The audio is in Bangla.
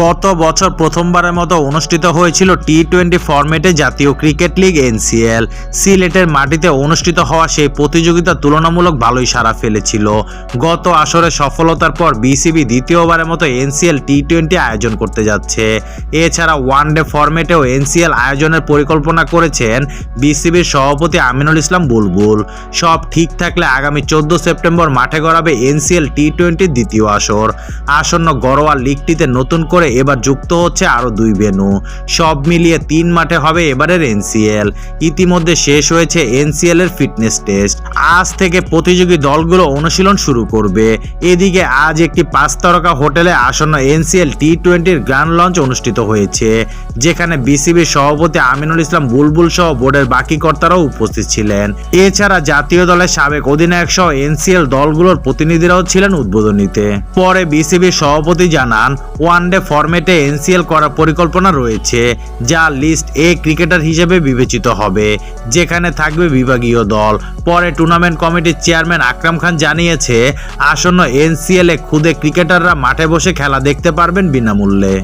গত বছর প্রথমবারের মতো অনুষ্ঠিত হয়েছিল টি টোয়েন্টি ফরম্যাটে জাতীয় ক্রিকেট লিগ এনসিএল। সিলেটের মাটিতে অনুষ্ঠিত হওয়া সেই প্রতিযোগিতা তুলনামূলক ভালোই সাড়া ফেলেছিল। গত আসরে সফলতার পর বিসিবি দ্বিতীয়বারের মতো এনসিএল টি টোয়েন্টি আয়োজন করতে যাচ্ছে। এছাড়া ওয়ান ডে ফরম্যাটেও এনসিএল আয়োজনের পরিকল্পনা করেছেন বিসিবির সভাপতি আমিনুল ইসলাম বুলবুল। সব ঠিক থাকলে আগামী চোদ্দ সেপ্টেম্বর মাঠে গড়াবে এনসিএল টি টোয়েন্টির দ্বিতীয় আসর। আসন্ন গড়োয়া লিগটিতে নতুন করে এবার যুক্ত হচ্ছে আরও দুই ভেনু সব মিলিয়ে তিন মাঠে হবে এবারের এনসিএল। ইতিমধ্যে শেষ হয়েছে এনসিএল এর ফিটনেস টেস্ট। আজ থেকে প্রতিযোগী দলগুলো অনুশীলন শুরু করবে। এদিকে আজ একটি পাঁচ তারকা হোটেলে আসন্ন এনসিএল টি টোয়েন্টির গ্র্যান্ড লঞ্চ অনুষ্ঠিত হয়েছে, যেখানে বিসিবির সভাপতি আমিনুল ইসলাম বুলবুল সহ বোর্ডের বাকি কর্তারাও উপস্থিত ছিলেন। এছাড়া জাতীয় দলের সাবেক অধিনায়ক সহ এনসিএল দলগুলোর প্রতিনিধিরাও ছিলেন উদ্বোধনীতে। পরে বিসিবির সভাপতি জানান ওয়ান ডে ফরম্যাটে এনসিএল করার পরিকল্পনা রয়েছে, যা লিস্ট এ ক্রিকেটার হিসেবে বিবেচিত হবে, যেখানে থাকবে বিভাগীয় দল। পরে টুর্নামেন্ট কমিটির চেয়ারম্যান আকরাম খান জানিয়েছে, আসন্ন এনসিএল এ খুদে ক্রিকেটাররা মাঠে বসে খেলা দেখতে পারবেন বিনামূল্যে।